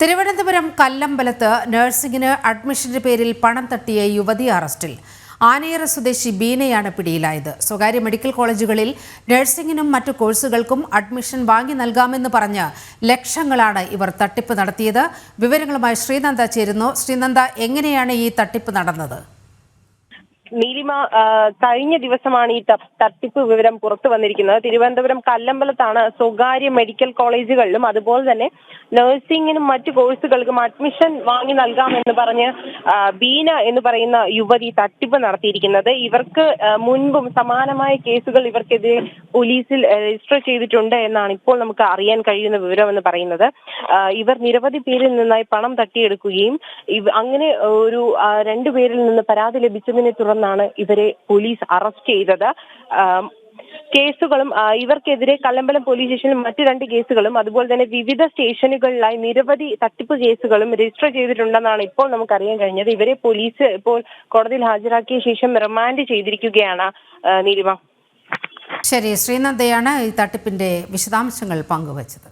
തിരുവനന്തപുരം കല്ലമ്പലത്ത് നഴ്സിംഗിന് അഡ്മിഷന്റെ പേരിൽ പണം തട്ടിയ യുവതി അറസ്റ്റിൽ. ആനയറ സ്വദേശി ബീനയാണ് പിടിയിലായത്. സ്വകാര്യ മെഡിക്കൽ കോളേജുകളിൽ നഴ്സിംഗിനും മറ്റു കോഴ്സുകൾക്കും അഡ്മിഷൻ വാങ്ങി നൽകാമെന്ന് പറഞ്ഞ് ലക്ഷങ്ങളാണ് ഇവർ തട്ടിപ്പ് നടത്തിയത്. വിവരങ്ങളുമായി ശ്രീനന്ദ ചേരുന്നു. ശ്രീനന്ദ എങ്ങനെയാണ് ഈ തട്ടിപ്പ് നടന്നത്? നീലിമ കഴിഞ്ഞ ദിവസമാണ് ഈ തട്ടിപ്പ് വിവരം പുറത്തു വന്നിരിക്കുന്നത്. തിരുവനന്തപുരം കല്ലമ്പലത്താണ് സ്വകാര്യ മെഡിക്കൽ കോളേജുകളിലും അതുപോലെ തന്നെ നഴ്സിംഗിനും മറ്റു കോഴ്സുകൾക്കും അഡ്മിഷൻ വാങ്ങി നൽകാമെന്ന് പറഞ്ഞ് ബീന എന്ന് പറയുന്ന യുവതി തട്ടിപ്പ് നടത്തിയിരിക്കുന്നത്. ഇവർക്ക് മുൻപും സമാനമായ കേസുകൾ ഇവർക്കെതിരെ പോലീസിൽ രജിസ്റ്റർ ചെയ്തിട്ടുണ്ട് എന്നാണ് ഇപ്പോൾ നമുക്ക് അറിയാൻ കഴിയുന്ന വിവരം എന്ന് പറയുന്നത് ഇവർ നിരവധി പേരിൽ നിന്നായി പണം തട്ടിയെടുക്കുകയും അങ്ങനെ ഒരു രണ്ടുപേരിൽ നിന്ന് പരാതി ലഭിച്ചതിനെ തുടർന്നാണ് ഇവരെ പോലീസ് അറസ്റ്റ് ചെയ്തത്. കേസുകളും ഇവർക്കെതിരെ കല്ലമ്പലം പോലീസ് സ്റ്റേഷനിൽ മറ്റു രണ്ട് കേസുകളും അതുപോലെ തന്നെ വിവിധ സ്റ്റേഷനുകളിലായി നിരവധി തട്ടിപ്പ് കേസുകളും രജിസ്റ്റർ ചെയ്തിട്ടുണ്ടെന്നാണ് ഇപ്പോൾ നമുക്ക് അറിയാൻ കഴിഞ്ഞത്. ഇവരെ പോലീസ് ഇപ്പോൾ കോടതിയിൽ ഹാജരാക്കിയ ശേഷം റിമാൻഡ് ചെയ്തിരിക്കുകയാണ് നീലിമ. ശരി ശ്രീനന്ദയാണ് ഈ തട്ടിപ്പിന്റെ വിശദാംശങ്ങൾ പങ്കുവച്ചത്.